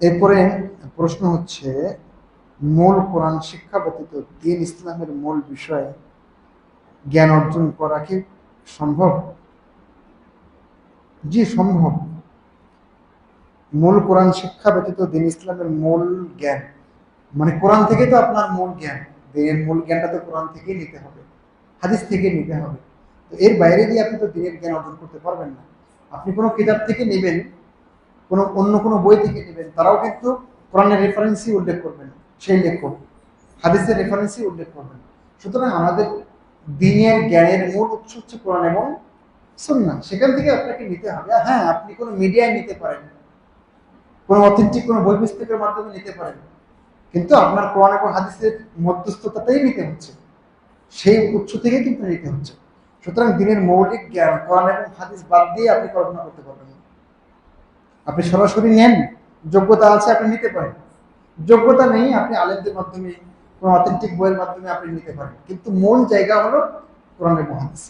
এরপরে প্রশ্ন হচ্ছে, মূল কোরআন শিক্ষা ব্যতীত দিন ইসলামের মূল বিষয়ে জ্ঞান অর্জন করা কি সম্ভব? জি, সম্ভব। মূল কোরআন শিক্ষা ব্যতীত দিন ইসলামের মূল জ্ঞান মানে কোরআন থেকে তো আপনার মূল জ্ঞান, দিনের মূল জ্ঞানটা তো কোরআন থেকেই নিতে হবে, হাদিস থেকে নিতে হবে। তো এর বাইরে দিয়ে আপনি তো দিনের জ্ঞান অর্জন করতে পারবেন না। আপনি কোনো কিতাব থেকে নেবেন কোনো অন্য কোনো বই থেকে নেবেন, তারাও কিন্তু কোরআনের রেফারেন্সই উল্লেখ করবেন, সেই লেখক। হাদিসের রেফারেন্সই উল্লেখ করবেন। সুতরাং আমাদের দিনের জ্ঞানের মূল উৎস হচ্ছে কোরআন এবং সুন্নাহ। সেখান থেকে আপনাকে নিতে হবে। হ্যাঁ আপনি কোনো মিডিয়ায় নিতে পারেন, কোনো অথেন্টিক কোনো বই পুস্তকের মাধ্যমে নিতে পারেন। কিন্তু আপনার কোরআন এবং হাদিসের মধ্যস্থতাতেই নিতে হচ্ছে। সেই উৎস থেকেই কিন্তু নিতে হচ্ছে। সুতরাং দিনের মৌলিক জ্ঞান, কোরআন এবং হাদিস বাদ দিয়ে আপনি কল্পনা করতে পারবেন আপনি সরাসরি নেন, যোগ্যতা আছে, আপনি নিতে পারেন। যোগ্যতা নেই, আপনি আলেমদের মাধ্যমে, কোনো অথেন্টিক বইয়ের মাধ্যমে আপনি নিতে পারেন। কিন্তু মূল জায়গা হলো কোরআনের হাদিস